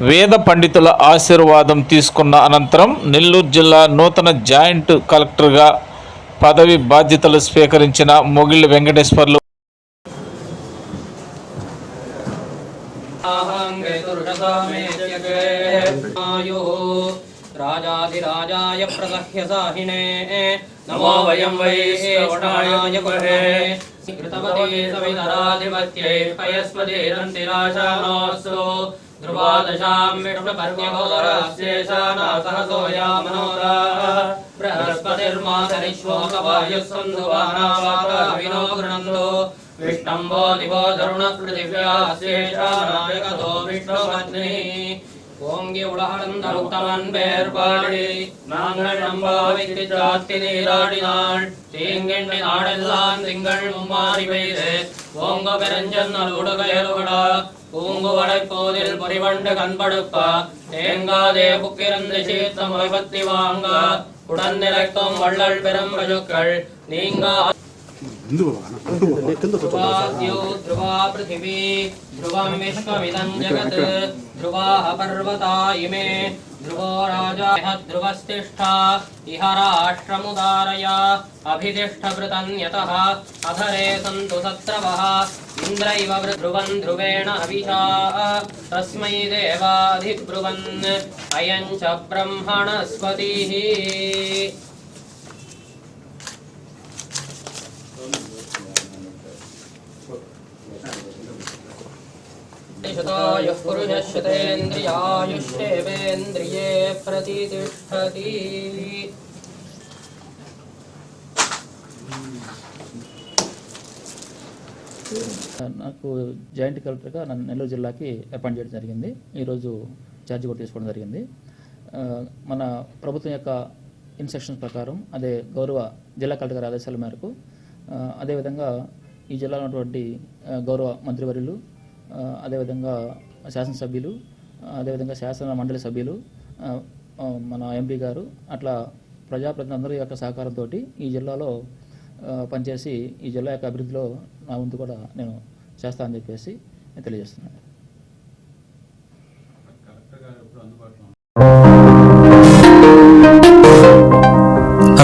వేద పండితుల ఆశీర్వాదం తీసుకున్న అనంతరం నెల్లూరు జిల్లా నూతన జాయింట్ కలెక్టర్గా పదవి బాధ్యతలు స్వీకరించిన మొగిళ్ళ వెంకటేశ్వర్లు. రాజాధిరాజాయ ప్రసహ్య సాహినే నమో వయం పయస్మదేరంతి ध्रुवादशां विष्णुपर्यगोदरास्येषानासहसो यामनोदा बृहस्पतिर्मातरिश्वोकवायुः सन्धुवानावाताविनो गृणन्तो विष्णम्बो दिवो धरुणपृथिव्यास्येषानायकतो विष्णुपत्नी ஓங்கி உலகளந்தருத்தவன் பேர் பாடி நாங்கள் நம்பாவிக்கு சாத்தி நீராடினாள் தீங்கெண்ணி நாடெல்லாம் திங்கள் மும்மாறி பெய்து ஓங்க பெருஞ்சன்னல் உடுகையலுகடா பூங்குவடை போதில் புரிவண்டு கண்படுப்பா. தேங்காதே புக்கிருந்து சீர்த்தம் வைபத்தி வாங்க. உடன் நிலைக்கும் வள்ளல் பெரும் ரஜுக்கள். நீங்க ध्रुवा पृथिवी ध्रुवं विश्वमिदं जगत् ध्रुवाः पर्वता इमे ध्रुवो राजा इह ध्रुवस्तिष्ठा इह राष्ट्रमुदारय अभितिष्ठभृतन्यतः अधरे सन्तु सत्रवः इन्द्र इव वृ- ध्रुवं ध्रुवेण हविषा तस्मै देवाधिब्रुवन् अयं च ब्रह्मणस्पतिः शतो यः पुरुषः शतेन्द्रियायुष्येवेन्द्रिये प्रतितिष्ठति నాకు జాయింట్ కలెక్టర్గా నన్ను నెల్లూరు జిల్లాకి అపాయింట్ చేయడం జరిగింది ఈరోజు ఛార్జ్ కూడా తీసుకోవడం జరిగింది ఆ, మన ప్రభుత్వం యొక్క ఇన్స్ట్రక్షన్స్ ప్రకారం అదే గౌరవ జిల్లా కలెక్టర్ గారి ఆదేశాల మేరకు ఆ, అదేవిధంగా ఈ జిల్లాలో ఉన్నటువంటి గౌరవ మంత్రివర్యులు అదేవిధంగా శాసనసభ్యులు అదేవిధంగా శాసన మండలి సభ్యులు మన ఎంపీ గారు అట్లా ప్రజాప్రతినిధులందరి యొక్క సహకారంతో ఈ జిల్లాలో పనిచేసి ఈ జిల్లా యొక్క అభివృద్ధిలో నా వంతు కూడా నేను చేస్తా అని చెప్పేసి తెలియజేస్తున్నాను.